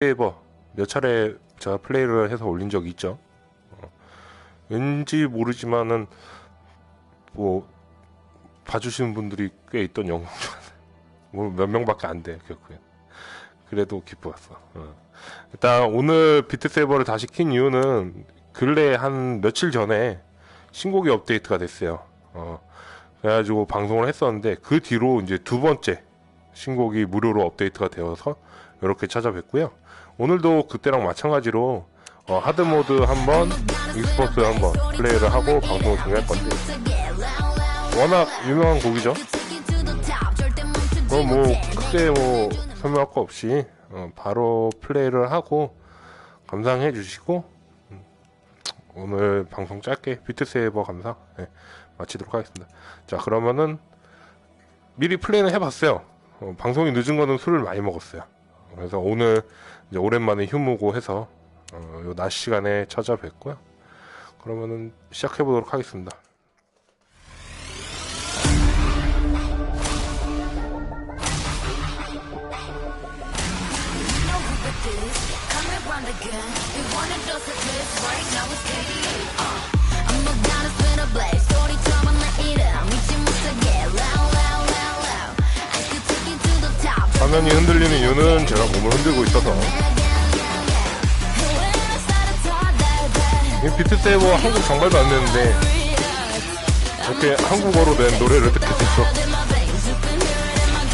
세이버 몇 차례 제가 플레이를 해서 올린 적이 있죠. 어, 왠지 모르지만은 뭐 봐주시는 분들이 꽤 있던 영상 뭐몇 명밖에 안 돼, 결국엔. 그래도 기쁘었어. 어. 일단 오늘 비트 세이버를 다시 킨 이유는 근래 한 며칠 전에 신곡이 업데이트가 됐어요. 어. 그래가지고 방송을 했었는데 그 뒤로 이제 두 번째 신곡이 무료로 업데이트가 되어서 이렇게 찾아뵙고요. 오늘도 그때랑 마찬가지로 어, 하드 모드 한번, 익스포트 한번 플레이를 하고 방송을 진행할 건데 워낙 유명한 곡이죠. 그럼 뭐 크게 뭐 설명할 거 없이 어, 바로 플레이를 하고 감상해 주시고 음, 오늘 방송 짧게 비트 세이버 감상 네, 마치도록 하겠습니다. 자 그러면은 미리 플레이는 해봤어요. 어, 방송이 늦은 거는 술을 많이 먹었어요. 그래서 오늘 이제 오랜만에 휴무고 해서 어, 요 낮 시간에 찾아뵙고요. 그러면은 시작해 보도록 하겠습니다. 화면이 흔들리는 이유는 제가 몸을 흔들고 있어서. 이 비트 세이버 한국 정발도 안 되는데 이렇게 한국어로 된 노래를 듣게 돼서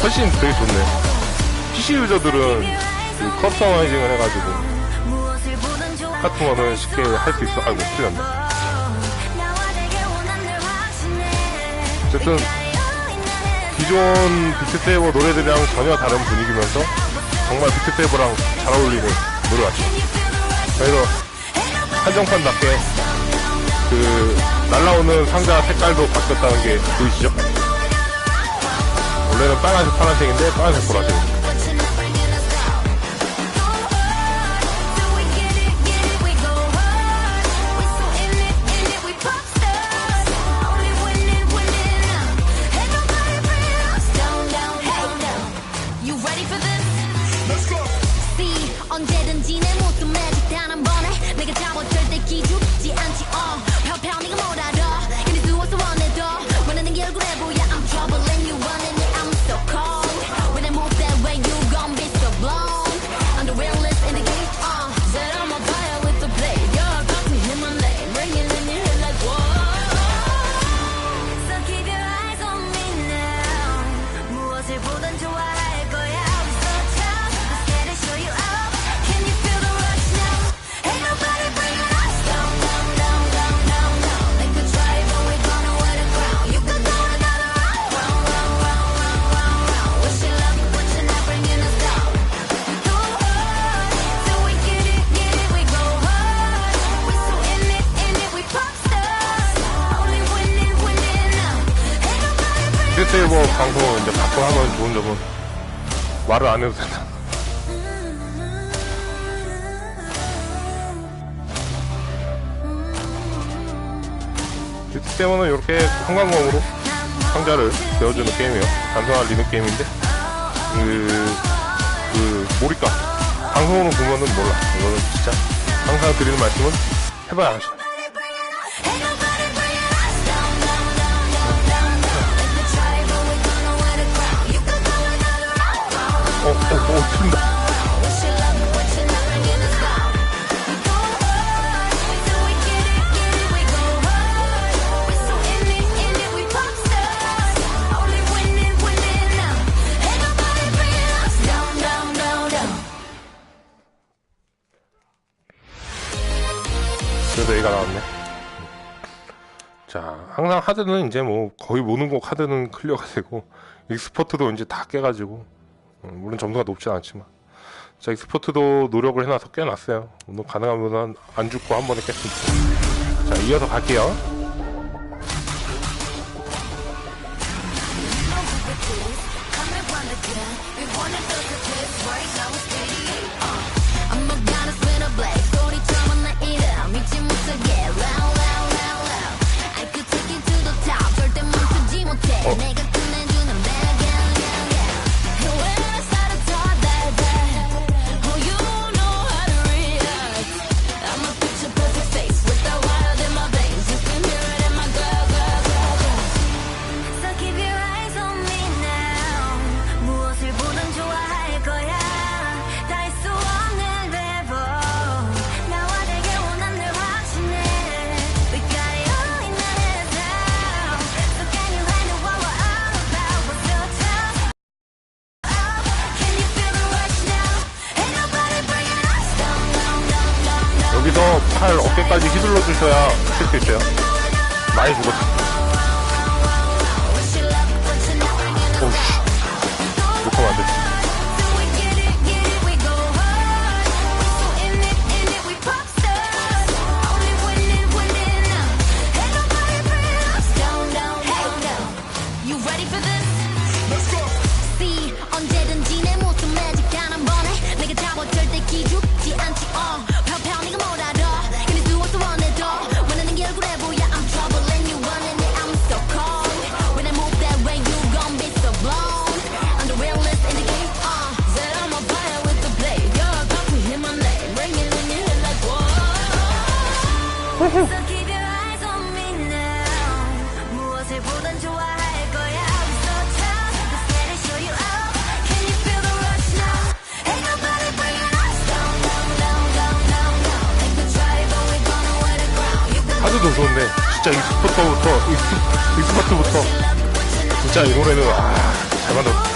훨씬 되게 좋네. PC 유저들은 그 커스터마이징을 해가지고 같은 거는 쉽게 할 수 있어. 아이고 틀렸네. 어쨌든 기존 비트세이버 노래들이랑 전혀 다른 분위기면서 정말 비트세이버랑 잘 어울리는 노래 같죠. 그래서 한정판답게 그 날라오는 상자 색깔도 바뀌었다는 게 보이시죠? 원래는 빨간색 파란색인데 빨간색 보라색. See 언제든지 내 모습 매직 단한 번에 내가 잡아 절대 기죽지 않지. 어 편편히 가 뭐라 더 괜히 두어서 원해. 세이버 방송을 이제 가끔 하면 좋은 점은 말을 안 해도 된다. 뷰티세이버는 이렇게 한광광으로 상자를 되어주는 게임이에요. 단순한 리듬 게임인데, 그, 그, 몰입감. 방송으로 보면은 몰라. 이거는 진짜 항상 드리는 말씀은 해봐야. 어, 튄다. 그래도 얘가 나왔네. 자, 항상 하드는 이제 뭐 거의 모든 곡 하드는 클리어가 되고 익스포트도 이제 다 깨가지고 어, 음, 물론 점수가 높진 않지만. 자, 익스포트도 노력을 해놔서 꽤났어요. 오늘 가능하면 안 죽고 한 번에 깼습니다. 자, 이어서 갈게요. 팔 어깨까지 휘둘러 주셔야 칠 수 있어요. 많이 죽었어. 오 하드도 좋은데 진짜 익스포터부터 익스, 익스마트부터. 진짜 이 노래는 아잘 만들었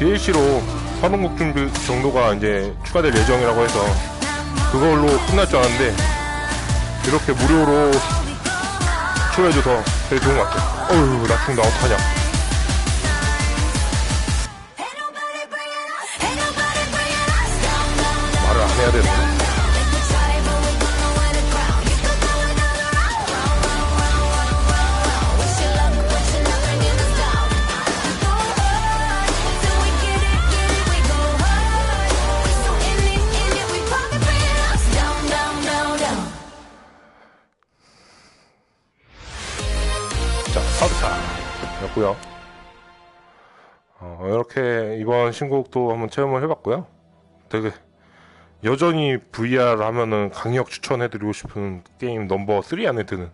DLC로 준비 정도가 이제 추가될 예정이라고 해서 그걸로 끝날 줄 알았는데 이렇게 무료로 추가해줘서 되게 좋은 것 같아요. 어휴 나 지금 나 어떡하냐. 말을 안 해야? Take 자, 사드차였고요. 어, 이렇게 이번 신곡도 한번 체험을 해봤고요. 되게 여전히 VR 하면은 강력 추천해드리고 싶은 게임 넘버 3 안에 드는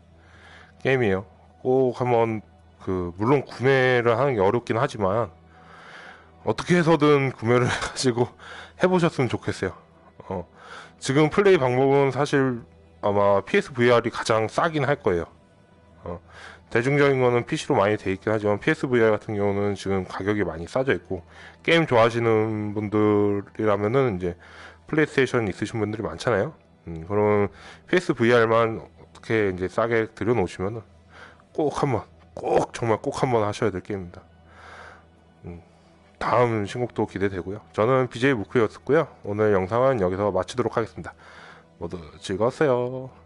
게임이에요. 꼭 한번 그 물론 구매를 하는 게 어렵긴 하지만 어떻게 해서든 구매를 가지고 해보셨으면 좋겠어요. 어, 지금 플레이 방법은 사실 아마 PSVR이 가장 싸긴 할 거예요. 어, 대중적인 거는 PC로 많이 돼 있긴 하지만 PSVR 같은 경우는 지금 가격이 많이 싸져 있고 게임 좋아하시는 분들이라면은 이제 플레이스테이션 있으신 분들이 많잖아요. 음, 그러면 PSVR만 어떻게 이제 싸게 들여놓으시면은 꼭 한번 꼭 정말 꼭 한번 하셔야 될 게임입니다. 음, 다음 신곡도 기대되고요. 저는 BJ 무크였었고요. 오늘 영상은 여기서 마치도록 하겠습니다. 모두 즐거웠어요.